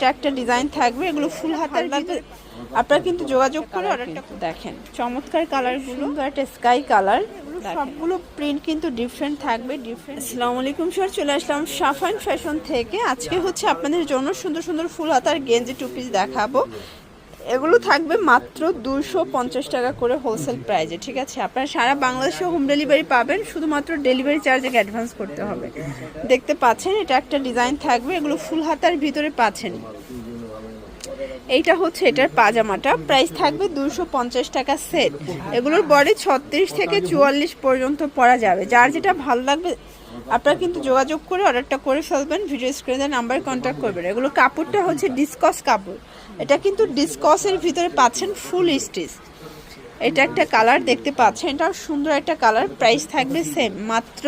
এটা একটা ডিজাইন থাকবে এগুলো ফুল হাতার ভিতরে। আপনারা কিন্তু যোগাযোগ করে অর্ডারটা দেখেন। চমৎকার কালার কালারগুলো একটা স্কাই কালার সবগুলো প্রিন্ট কিন্তু ডিফারেন্ট থাকবে ডিফারেন্ট আসসালামু আলাইকুম স্যার চলে আসলাম সাফান ফ্যাশন থেকে। আজকে হচ্ছে আপনাদের জন্য সুন্দর সুন্দর ফুল হাতার গেঞ্জি টু পিস দেখাবো। এগুলো থাকবে মাত্র দুশো পঞ্চাশ টাকা করে হোলসেল প্রাইজে ঠিক আছে? আপনারা সারা বাংলাদেশে হোম ডেলিভারি পাবেন, শুধুমাত্র ডেলিভারি চার্জ এক অ্যাডভান্স করতে হবে। দেখতে পাচ্ছেন, এটা একটা ডিজাইন থাকবে, এগুলো ফুল হাতার ভিতরে পাচ্ছেন। এইটা হচ্ছে এটার পাজামাটা। প্রাইস থাকবে দুশো পঞ্চাশ টাকা সেট এগুলোর বডি ছত্রিশ থেকে চুয়াল্লিশ পর্যন্ত পরা যাবে। যার যেটা ভালো লাগবে, আপনারা কিন্তু যোগাযোগ করে অর্ডারটা করে ফেলবেন। ভিডিও স্ক্রিনে নাম্বার কন্ট্যাক্ট করবেন। এগুলো কাপড়টা হচ্ছে ডিসকস কাপড়। এটা কিন্তু ডিসকসের ভিতরে পাচ্ছেন ফুল স্টিচ এটা একটা কালার দেখতে পাচ্ছেন। এটাও সুন্দর একটা কালার। প্রাইস থাকবে সেম মাত্র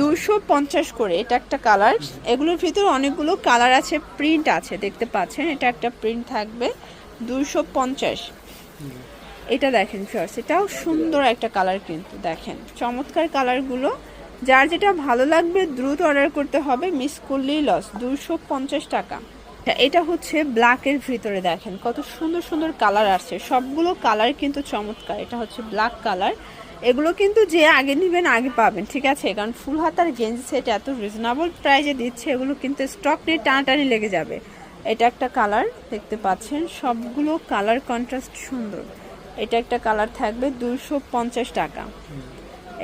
দুশো পঞ্চাশ করে। এটা একটা কালার। এগুলোর ভিতরে অনেকগুলো কালার আছে প্রিন্ট আছে, দেখতে পাচ্ছেন। এটা একটা প্রিন্ট থাকবে দুশো পঞ্চাশ। এটা দেখেন ফার্স এটাও সুন্দর একটা কালার কিন্তু দেখেন। চমৎকার কালারগুলো। যার যেটা ভালো লাগবে, দ্রুত অর্ডার করতে হবে মিস করলেই লস দুশো পঞ্চাশ টাকা। এটা হচ্ছে ব্ল্যাকের ভিতরে দেখেন, কত সুন্দর সুন্দর কালার আসছে। সবগুলো কালার কিন্তু চমৎকার, এটা হচ্ছে ব্ল্যাক কালার এগুলো কিন্তু যে আগে নেবেন, আগে পাবেন, ঠিক আছে? কারণ ফুল হাতার গেঞ্জি সেট এত রিজনেবল প্রাইজে দিচ্ছে, এগুলো কিন্তু স্টক নিয়ে টানাটানি লেগে যাবে। এটা একটা কালার দেখতে পাচ্ছেন? সবগুলো কালার কন্ট্রাস্ট সুন্দর। এটা একটা কালার থাকবে দুশো পঞ্চাশ টাকা।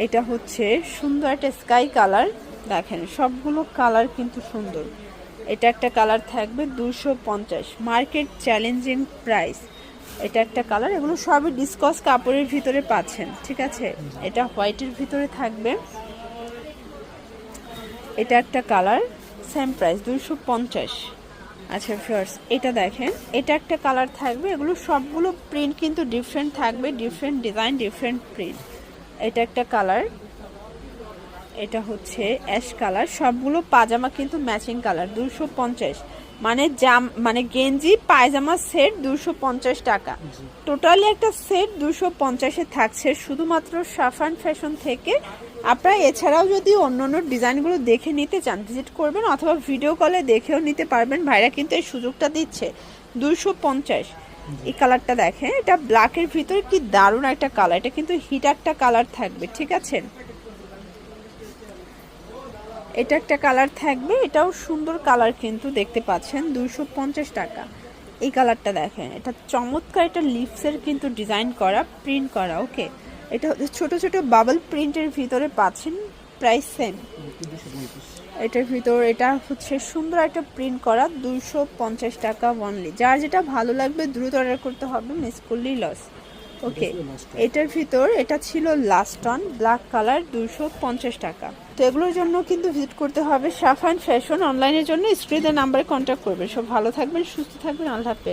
এটা হচ্ছে সুন্দর একটা স্কাই কালার দেখেন, সবগুলো কালার কিন্তু সুন্দর। এটা একটা কালার থাকবে দুশো পঞ্চাশ। মার্কেট চ্যালেঞ্জিং প্রাইস এটা একটা কালার, এগুলো সবই ডিসকস কাপড়ের ভিতরে পাচ্ছেন, ঠিক আছে? এটা হোয়াইটের ভিতরে থাকবে। এটা একটা কালার সেম প্রাইস দুশো পঞ্চাশ। আচ্ছা ফার্স্ট এটা দেখেন, এটা একটা কালার থাকবে, এগুলো সবগুলো প্রিন্ট কিন্তু ডিফারেন্ট থাকবে ডিফারেন্ট ডিজাইন ডিফারেন্ট প্রিন্ট এটা একটা কালার। এটা হচ্ছে অ্যাশ কালার সবগুলো পাজামা কিন্তু ম্যাচিং কালার দুশো পঞ্চাশ। মানে জাম মানে গেঞ্জি পায়জামা সেট দুশো পঞ্চাশ টাকা। টোটালি একটা সেট দুশো পঞ্চাশে থাকছে। শুধুমাত্র সাফান ফ্যাশন থেকে। আপনারা এছাড়াও যদি অন্য অন্য ডিজাইনগুলো দেখে নিতে চান ভিজিট করবেন অথবা ভিডিও কলে দেখেও নিতে পারবেন। ভাইরা কিন্তু এই সুযোগটা দিচ্ছে। দুশো পঞ্চাশ। এই কালারটা দেখেন। এটা ব্ল্যাকের ভিতরে কি দারুণ একটা কালার এটা কিন্তু হিট একটা কালার থাকবে। ঠিক আছে? এটা একটা কালার থাকবে, এটাও সুন্দর কালার কিন্তু দেখতে পাচ্ছেন পঞ্চাশ টাকা। এই কালারটা দেখেন, এটা চমৎকার এটা লিপসের কিন্তু ডিজাইন করা, প্রিন্ট করা, ওকে? এটা হচ্ছে ছোট ছোট বাবল প্রিন্টের ভিতরে পাচ্ছেন, প্রাইস সেম। এটার ভিতর এটা হচ্ছে সুন্দর একটা প্রিন্ট করা পঞ্চাশ টাকা অনলি যার যেটা ভালো লাগবে, দ্রুত অর্ডার করতে হবে, মিস করলেই লস ওকে এটার ভিতর এটা ছিল লাস্ট অন ব্ল্যাক কালার দুশো পঞ্চাশ টাকা। তো এগুলোর জন্য কিন্তু ভিজিট করতে হবে সাফ অ্যান্ড ফ্যাশন অনলাইনের জন্য স্ক্রিনের নাম্বারে কন্ট্যাক্ট করবেন। সব ভালো থাকবেন সুস্থ থাকবেন আল্লাহ হাফেজ।